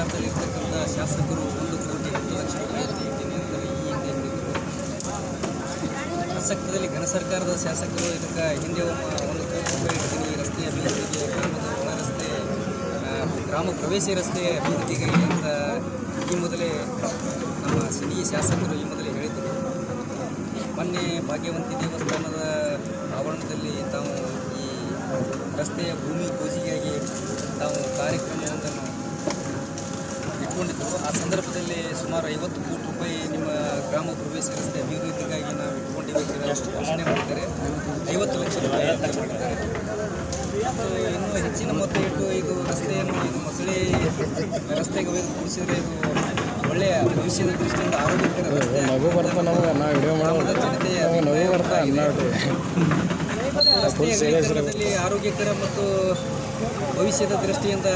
ಸರ್ಕಾರದಲ್ಲಿ ಇರ್ತಕ್ಕಂಥ ಶಾಸಕರು ಒಂದು ಕೋಟಿ ಹತ್ತು ಲಕ್ಷ ಪ್ರಸಕ್ತದಲ್ಲಿ ಘನ ಸರ್ಕಾರದ ಶಾಸಕರು ಇದಕ್ಕೆ ಹಿಂದೆ ಒಂದು ಕೋಟಿ ರೂಪಾಯಿ ಇಡ್ತೀನಿ ರಸ್ತೆ ಅಭಿವೃದ್ಧಿಗೆ ರಸ್ತೆ ಗ್ರಾಮ ಪ್ರವೇಶಿ ರಸ್ತೆ ಅಭಿವೃದ್ಧಿಗೆ ಅಂತ ಈ ಮೊದಲೇ ನಮ್ಮ ಸಿಡಿ ಶಾಸಕರು ಈ ಮೊದಲೇ ಹೇಳಿದರು ಮೊನ್ನೆ ಭಾಗ್ಯವಂತಿ ದೇವಸ್ಥಾನದ ಆವರಣದಲ್ಲಿ ತಾವು ಈ ರಸ್ತೆಯ ಭೂಮಿ ಪೂಜೆಗಾಗಿ ತಾವು ಕಾರ್ಯಕ್ರಮವೊಂದನ್ನು ಆ ಸಂದರ್ಭದಲ್ಲಿ ಸುಮಾರು ಐವತ್ತು ಕೋಟಿ ರೂಪಾಯಿ ನಿಮ್ಮ ಗ್ರಾಮ ಪ್ರವೇಶ ರಸ್ತೆ ಅಭಿವೃದ್ಧಿಗಾಗಿ ನಾವು ಇಟ್ಕೊಂಡಿದ್ದೀವಿ ಘೋಷಣೆ ಮಾಡಿದ್ದಾರೆ ಐವತ್ತು ಲಕ್ಷ ರೂಪಾಯಿ ಮಾಡಿದ್ದಾರೆ ಇನ್ನೂ ಹೆಚ್ಚಿನ ಮೊತ್ತ ಇಟ್ಟು ಇದು ರಸ್ತೆಯನ್ನು ಇದು ಮೊಸಳೆ ರಸ್ತೆಗೆ ಒಯ್ದು ಕೂಡಿಸಿದರೆ ಇದು ಒಳ್ಳೆಯ ಭವಿಷ್ಯದ ದೃಷ್ಟಿಯಿಂದ ಆರೋಗ್ಯಕರ ರಸ್ತೆ. ಜನತೆಯ ರಸ್ತೆಯ ಆರೋಗ್ಯಕರ ಮತ್ತು ಭವಿಷ್ಯದ ದೃಷ್ಟಿಯಿಂದ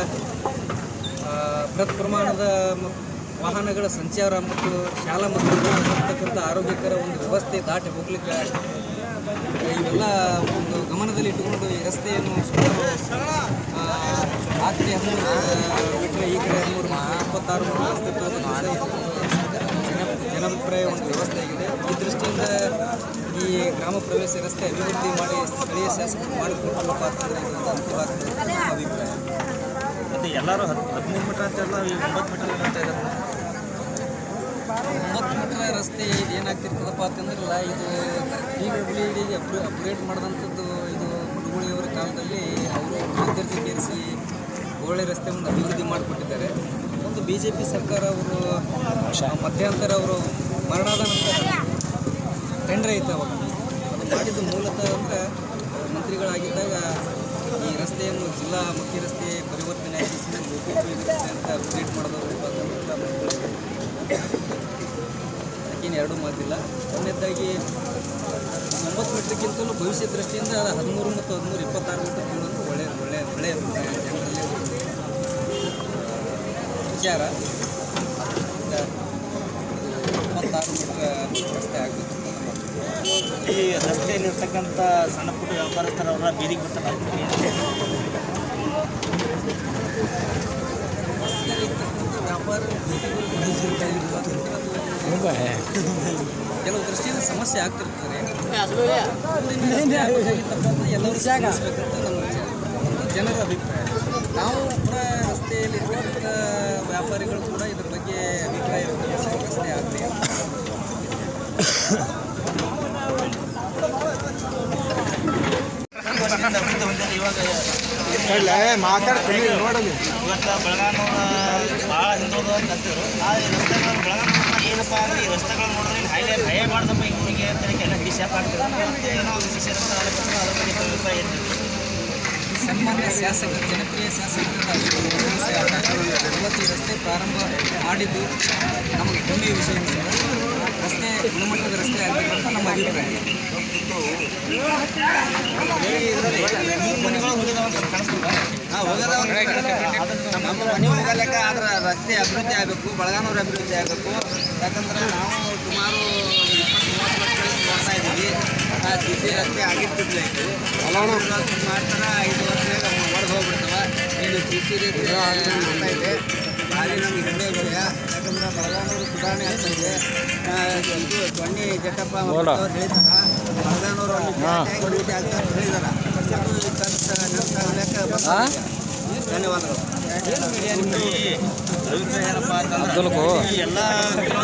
ಬೃಹತ್ ಪ್ರಮಾಣದ ವಾಹನಗಳ ಸಂಚಾರ ಮತ್ತು ಶಾಲಾ ಮಕ್ಕಳಿಗೆ ಆರೋಗ್ಯಕರ ಒಂದು ವ್ಯವಸ್ಥೆ ದಾಟಿ ಹೋಗ್ಲಿಕ್ಕೆ ಇವೆಲ್ಲ ಒಂದು ಗಮನದಲ್ಲಿ ಇಟ್ಟುಕೊಂಡು ಈ ರಸ್ತೆಯನ್ನು ರಾತ್ರಿ ಹನ್ನೊಂದು ಈ ಕಡೆ ಹದಿಮೂರು ಇಪ್ಪತ್ತಾರು ಮೂರು ಜನಪ್ರಿಯ ಒಂದು ವ್ಯವಸ್ಥೆ ಆಗಿದೆ. ಈ ದೃಷ್ಟಿಯಿಂದ ಈ ಗ್ರಾಮ ಪ್ರವೇಶ ರಸ್ತೆ ಅಭಿವೃದ್ಧಿ ಮಾಡಿ ಸ್ಥಳೀಯ ಶಾಸಕರು ಮಾಡಿಕೊಂಡು ಅಂತಂದರೆ ಇದೊಂದು ಅನುಕೂಲ ಅಂತ ನಮ್ಮ ಅಭಿಪ್ರಾಯ ಮತ್ತು ಎಲ್ಲರೂ ಹತ್ತು ಮೀಟರ್ ಅಂತೆಲ್ಲ ಎಲ್ಲ ಒಂಬತ್ತು ಮೀಟರ್ ಅಂತ ಇದ್ದಾರೆ ಒಂಬತ್ತು ಮೀಟರ್ ರಸ್ತೆ ಇದು ಏನಾಗ್ತಿರ್ತದಪ್ಪ ಅಂತಂದ್ರಲ್ಲ ಇದು ಈಗ ಡಿಗೆ ಅಪ್ ಅಪ್ಗ್ರೇಡ್ ಮಾಡಿದಂಥದ್ದು ಇದು ಮುಡುಗುಳಿಯವರ ಕಾಲದಲ್ಲಿ ಅವರು ನಿರ್ದೇಶಕೇರಿಸಿ ಒಳ್ಳೆ ರಸ್ತೆ ಒಂದು ಅಭಿವೃದ್ಧಿ ಮಾಡಿಕೊಟ್ಟಿದ್ದಾರೆ. ಒಂದು ಬಿ ಜೆ ಪಿ ಸರ್ಕಾರ ಅವರು ಮಧ್ಯಂತರ ಅವರು ಮರಣದ ನಂತರ ಟೆಂಡ್ರ್ ಐತೆ ಅವಾಗ. ಅದು ಮಾಡಿದ್ದು ಮೂಲತಃ ಅಂದರೆ ಮಂತ್ರಿಗಳಾಗಿದ್ದಾಗ ಜಿಲ್ಲಾ ಮುಖ್ಯ ರಸ್ತೆ ಪರಿವರ್ತನೆ ಅಪ್ಡೇಟ್ ಅಂತ ಅಪ್ಗ್ರೇಡ್ ಮಾಡೋದು ಅದಕ್ಕೇನು ಎರಡೂ ಮಾತಿಲ್ಲ. ಒಂದನೇದಾಗಿ, ಒಂಬತ್ತು ಮೀಟ್ರಿಗಿಂತಲೂ ಭವಿಷ್ಯ ದೃಷ್ಟಿಯಿಂದ ಹದಿಮೂರು ಮತ್ತು ಹದಿಮೂರು ಇಪ್ಪತ್ತಾರು ಮೀಟರ್ ಒಳ್ಳೆಯ ಒಳ್ಳೆಯ ಒಳ್ಳೆಯ ಜನರಲ್ಲಿ ವಿಚಾರ. ಇಪ್ಪತ್ತಾರು ಮೀಟರ್ ರಸ್ತೆ ಆಗಬೇಕು ಈ ರಸ್ತೆಯಲ್ಲಿರ್ತಕ್ಕಂಥ ಸಣ್ಣ ಪುಟ್ಟ ವ್ಯಾಪಾರಸ್ಥರವರ ಬೀದಿಗೆ ಬರ್ತಾರೆ. ಕೆಲವು ದೃಷ್ಟಿಯಿಂದ ಸಮಸ್ಯೆ ಆಗ್ತಿರ್ತಾರೆ ಎಲ್ಲರೂ ಸಹಕರಿಸ್ಬೇಕಂತ ನಮ್ಮ ವಿಚಾರ. ಜನರ ಅಭಿಪ್ರಾಯ. ನಾವು ಕೂಡ ರಸ್ತೆಯಲ್ಲಿ ವ್ಯಾಪಾರಿಗಳು ಕೂಡ ಇದ್ರ ಬಗ್ಗೆ ಅಭಿಪ್ರಾಯ ರಸ್ತೆ ಆಗಲಿ ವರ್ಷದಿಂದ ಇವಾಗ ಮಾತಾಡ್ತೀನಿ ನೋಡಲಿ ಇವತ್ತು ಬೆಳಗಾನೂರ ಭಾಳ ಹಿಂದೋದು ಅಂತ ಅಂತಿದ್ರು. ರಸ್ತೆಗಳು ಬೆಳಗಾನೂರ ಏನಪ್ಪ ಅಂದ್ರೆ ಈ ರಸ್ತೆಗಳು ನೋಡಿದ್ರೆ ಇಲ್ಲಿ ಹೈಲೇ ಭಯ ಮಾಡ್ದಪ್ಪ ಈ ಅಂತ ಎಲ್ಲ ಡಿಶಾಪ್ ಆಗ್ತದೆ ಏನೋ ಅದ್ರ ಬಗ್ಗೆ ಅಭಿಪ್ರಾಯ ಸನ್ಮಾನ್ಯ ಶಾಸಕರು ಜನಪ್ರಿಯ ಶಾಸಕರಿಂದ ಇವತ್ತು ಈ ರಸ್ತೆ ಪ್ರಾರಂಭ ಮಾಡಿದ್ದು ನಮಗೆ ಹೆಮ್ಮೆಯ ವಿಷಯ ಗುಣಮಟ್ಟದ ರಸ್ತೆ ಆಗಬೇಕು ಅಂತ ನಮ್ಮ ಅಭಿಪ್ರಾಯ ನಮ್ಮ ಮನೆ ಲೆಕ್ಕ ಆದ್ರೆ ರಸ್ತೆ ಅಭಿವೃದ್ಧಿ ಆಗಬೇಕು ಬಳಗಾನೂರು ಅಭಿವೃದ್ಧಿ ಆಗಬೇಕು ಯಾಕಂದ್ರೆ ನಾವು ಸುಮಾರು ಇಪ್ಪತ್ತು ಮೂವತ್ತು ವರ್ಷಗಳಿಂದ ಇದ್ದೀವಿ ಸಿ ಸಿ ರಸ್ತೆ ಆಗಿರ್ತಿರ್ಲೈತಿ ಮಾಡ್ತಾರೆ ಐದು ವರ್ಷ ಹೊಡೆದು ಹೋಗ್ಬಿಡ್ತಾವ ಇನ್ನು ಸಿ ಸಿ ರಸ್ತೆ ಆಗ್ತಾ ಇದೆ ಭಾರಿ ನಮ್ಗೆ ಹೆಮ್ಮೆ ಇದೆ ಯಾಕಂದ್ರೆ ಬಳಗಾನೂರು ಸುಧಾರಣೆ ಆಗ್ತಾ ಇದೆ ಬನ್ನಿ ಜಟ್ಟಪ್ಪ ಹೇಳಿದಾರ ಅಂತ ಹೇಳಿದಾರ ಲೆಕ್ಕ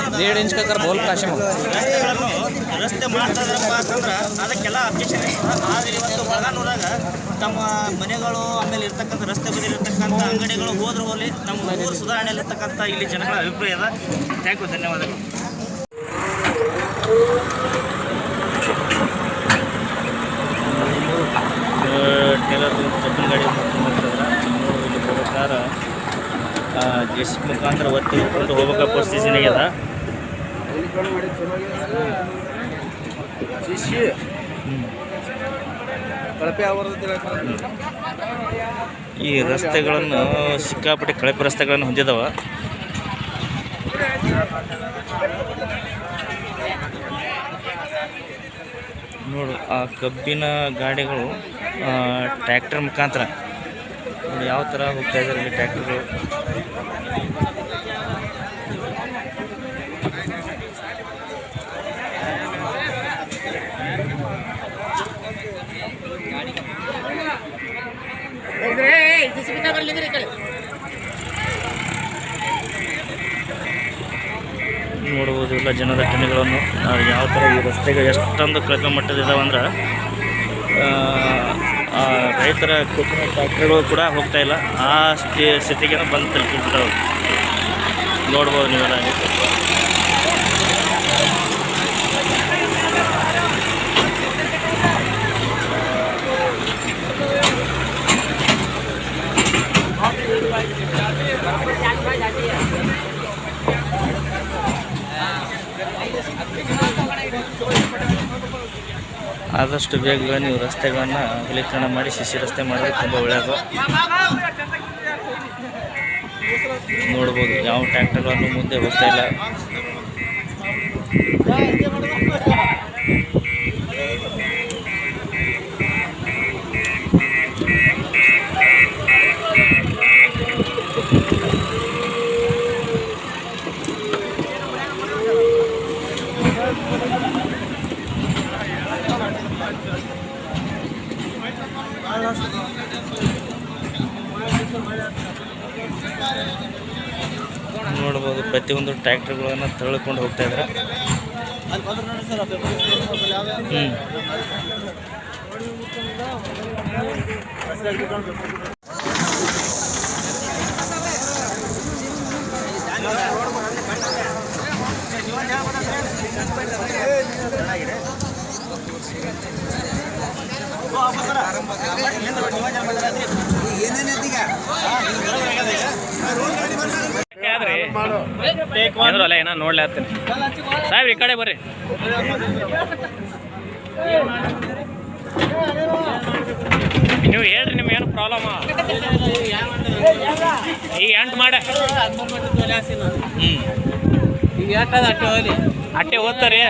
ಅಬ್ದುಲ್ ಇಂಚ್ ಕಕ್ಕರ್ ಬೋಲ್ ಕಾಶಿಮ ರಸ್ತೆ ಮಾಡ್ತಾರಪ್ಪ ಅಂತಂದ್ರೆ ಅದಕ್ಕೆಲ್ಲ ಅಬ್ಜೆಕ್ಷನ್ ಆದರೆ ಇವತ್ತು ಬೆಳಗಾನೂರಾಗ ತಮ್ಮ ಮನೆಗಳು, ಆಮೇಲೆ ಇರ್ತಕ್ಕಂಥ ರಸ್ತೆ ಬದಿರ್ತಕ್ಕಂಥ ಅಂಗಡಿಗಳು ಹೋದ್ರೆ ಹೋಗಲಿ ನಮ್ಮ ಊರು ಸುಧಾರಣೆಯಲ್ಲಿ ಇಲ್ಲಿ ಜನಗಳ ಅಭಿಪ್ರಾಯ ಅದ. ಥ್ಯಾಂಕ್ ಯು ಧನ್ಯವಾದಗಳು. ಮುಖಾಂತರ ಒತ್ತಿ ಹಿಡ್ಕೊಂಡು ಹೋಗ್ಬೇಕು ಪರಿಸ್ಥಿತಿ ಆಗ್ಯದ ಈ ರಸ್ತೆಗಳನ್ನು ಸಿಕ್ಕಾಪಟ್ಟೆ ಕಳಪೆ ರಸ್ತೆಗಳನ್ನು ಹೊಂದಿದವ. ನೋಡು ಆ ಕಬ್ಬಿನ ಗಾಡಿಗಳು ಟ್ರ್ಯಾಕ್ಟರ್ ಮುಖಾಂತರ. ನೋಡಿ ಯಾವ ಥರ ಹೋಗ್ತಾ ಇದ್ದಾರೆ ಇಲ್ಲಿ ನೋಡ್ಬೋದು ಇಲ್ಲ ಜನದ ಆ, ಯಾವ ಥರ ಈ ರಸ್ತೆಗೆ ಎಷ್ಟೊಂದು ಕಳಪೆ ಮಟ್ಟದಿದ್ದಾವೆ ಅಂದ್ರೆ ರೈತರ ಕೊಟ್ಟಿನ ಟ್ಯಾಕ್ಟ್ರಿಗಳು ಕೂಡ ಹೋಗ್ತಾ ಇಲ್ಲ. ಆ ಸ್ಥಿ ಸ್ಥಿತಿಗೆ ಬಂದು ತಲುಪಿಬಿಟ್ಟವು. ನೋಡ್ಬೋದು ನೀವೆಲ್ಲ ಆದಷ್ಟು ಬೇಗ ನೀವು ರಸ್ತೆಗಳನ್ನು ಅಗಲೀಕರಣ ಮಾಡಿ ಶಿಶಿ ರಸ್ತೆ ಮಾಡಿದ್ರೆ ತುಂಬ ಒಳ್ಳೆಯದು. ನೋಡ್ಬೋದು, ಯಾವ ಟ್ಯಾಕ್ಟರ್ಗಳನ್ನು ಮುಂದೆ ಹೋಗ್ತಾ ಇಲ್ಲ. ನೋಡ್ಬೋದು ಪ್ರತಿಯೊಂದು ಟ್ರ್ಯಾಕ್ಟರ್ಗಳನ್ನು ತಳ್ಕೊಂಡು ಹೋಗ್ತಾ ಇದ್ದಾರೆ ಹ್ಞೂ ಏನ್ರಲ್ಲ ಏನೋ ನೋಡ್ಲಿ ಹತ್ತೀನಿ. ಸಾಹೇಬ್ರ ಈ ಕಡೆ ಬರ್ರಿ. ನೀವು ಹೇಳ್ರಿ ನಿಮ್ಗೆ ಏನು ಪ್ರಾಬ್ಲಮ್ ಈಗ ಎಂಟು ಮಾಡಿ. ಹ್ಞೂ ಅಟ್ಟೆ ಓದ್ತಾರಿ.